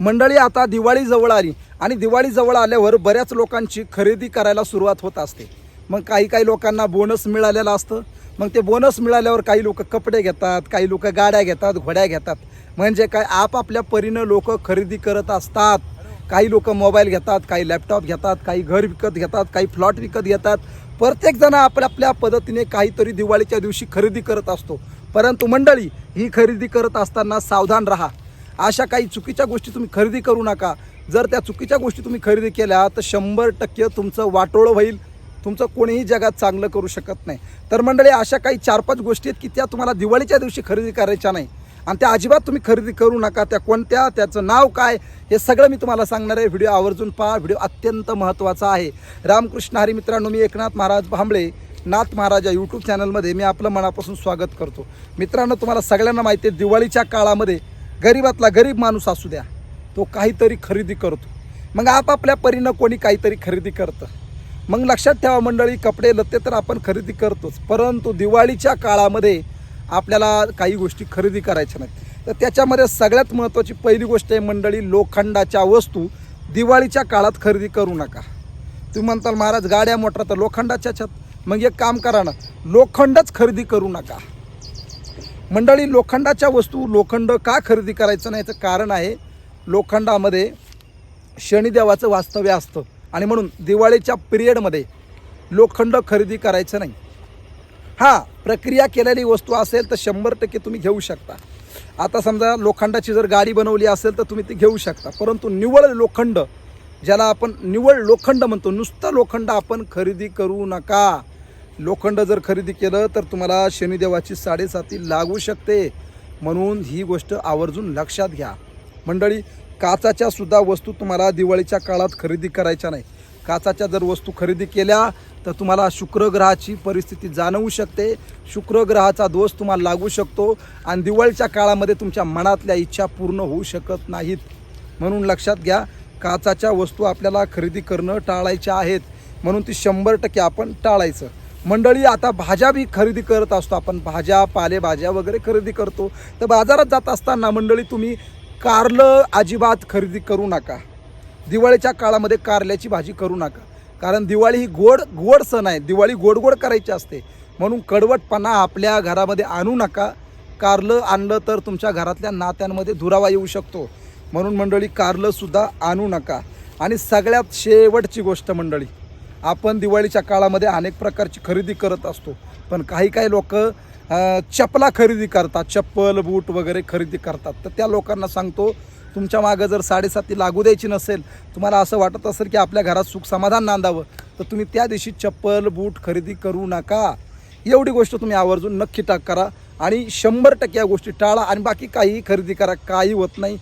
मंडळी आता दिवाळी जवळ आली आणि दिवाळी जवळ आल्यावर बऱ्याच लोकांची खरेदी करायला सुरुवात होत असते. मग काही काही लोकांना बोनस मिळालेलं असतं. मग ते बोनस मिळाल्यावर काही लोक कपडे घेतात काही लोक गाड्या घेतात घोड्या घेतात. म्हणजे काय आपापल्या परीनं लोक खरेदी करत असतात. काही लोक मोबाईल घेतात काही लॅपटॉप घेतात काही घर विकत घेतात काही फ्लॉट विकत घेतात. प्रत्येकजण आपल्या आपल्या पद्धतीने काहीतरी दिवाळीच्या दिवशी खरेदी करत असतो. परंतु मंडळी ही खरेदी करत असताना सावधान राहा. अशा काही चुकीच्या गोष्टी तुम्ही खरेदी करू नका. जर त्या चुकीच्या गोष्टी तुम्ही खरेदी केल्या तर शंभर टक्के तुमचं वाटोळं होईल. तुमचं कोणीही जगात चांगलं करू शकत नाही. तर मंडळी अशा काही चार पाच गोष्टी आहेत की त्या तुम्हाला दिवाळीच्या दिवशी खरेदी करायच्या नाही. आणि त्या अजिबात तुम्ही खरेदी करू नका. त्या कोणत्या त्याचं नाव काय हे सगळं मी तुम्हाला सांगणार आहे. व्हिडिओ आवर्जून पहा. व्हिडिओ अत्यंत महत्त्वाचा आहे. रामकृष्ण हरी मित्रांनो मी एकनाथ महाराज भांबळे नाथ महाराज या यूट्यूब चॅनलमध्ये मी आपलं मनापासून स्वागत करतो. मित्रांनो तुम्हाला सगळ्यांना माहिती आहे दिवाळीच्या काळामध्ये गरीबातला गरीब माणूस असू द्या तो काहीतरी खरेदी करतो. मग आपापल्या परीनं कोणी काहीतरी खरेदी करतं? मग लक्षात ठेवा मंडळी कपडे लत्ते तर आपण खरेदी करतोच. परंतु दिवाळीच्या काळामध्ये आपल्याला काही गोष्टी खरेदी करायच्या नाहीत. तर त्याच्यामध्ये सगळ्यात महत्त्वाची पहिली गोष्ट आहे मंडळी लोखंडाच्या वस्तू दिवाळीच्या काळात खरेदी करू नका. तुम्ही म्हणताल महाराज गाड्या मोटर तर लोखंडाच्या छत मग एक काम करा ना लोखंडच खरेदी करू नका. मंडळी लोखंडाच्या वस्तू लोखंड का खरेदी करायचं नाही याचं कारण आहे लोखंडामध्ये शनिदेवाचं वास्तव्य असतं. आणि म्हणून दिवाळीच्या पिरियडमध्ये लोखंड खरेदी करायचं नाही. हां प्रक्रिया केलेली वस्तू असेल तर शंभर टक्के तुम्ही घेऊ शकता. आता समजा लोखंडाची जर गाडी बनवली असेल तर तुम्ही ती घेऊ शकता. परंतु निवळ लोखंड ज्याला आपण निवळ लोखंड म्हणतो नुसतं लोखंड आपण खरेदी करू नका. लोखंड जर खरेदी केलं तर तुम्हाला शनिदेवाची साडेसाती लागू शकते. म्हणून ही गोष्ट आवर्जून लक्षात घ्या. मंडळी काचाच्या सुद्धा वस्तू तुम्हाला दिवाळीच्या काळात खरेदी करायच्या नाही. काचाच्या जर वस्तू खरेदी केल्या तर तुम्हाला शुक्रग्रहाची परिस्थिती जाणवू शकते. शुक्रग्रहाचा दोष तुम्हाला लागू शकतो आणि दिवाळीच्या काळामध्ये तुमच्या मनातल्या इच्छा पूर्ण होऊ शकत नाहीत. म्हणून लक्षात घ्या काचाच्या वस्तू आपल्याला खरेदी करणं टाळायच्या आहेत. म्हणून ती शंभर टक्के आपण टाळायचं. मंडळी आता भाज्या बी खरेदी करत असतो आपण. भाज्या पालेभाज्या वगैरे खरेदी करतो. तर बाजारात जात असताना मंडळी तुम्ही कारलं अजिबात खरेदी करू नका. दिवाळीच्या काळामध्ये कारल्याची भाजी करू नका. कारण दिवाळी ही गोड गोड सण आहे. दिवाळी गोड गोड करायची असते. म्हणून कडवटपणा आपल्या घरामध्ये आणू नका. कारलं आणलं तर तुमच्या घरातल्या नात्यांमध्ये दुरावा येऊ शकतो. म्हणून मंडळी कारलंसुद्धा आणू नका. आणि सगळ्यात शेवटची गोष्ट मंडळी आपण दिवाळीच्या काळामध्ये अनेक प्रकारची खरेदी करत असतो. पण काही काही लोक चपला खरेदी करतात. चप्पल बूट वगैरे खरेदी करतात. तर त्या लोकांना सांगतो तुमच्या मागं जर साडेसाती लागू द्यायची नसेल तुम्हाला असं वाटत असेल की आपल्या घरात सुख समाधान नांदावं तर तुम्ही त्या दिवशी चप्पल बूट खरेदी करू नका. एवढी गोष्ट तुम्ही आवर्जून नक्की टाक करा आणि शंभर टक्के या गोष्टी टाळा आणि बाकी काही खरेदी करा काही होत नाही.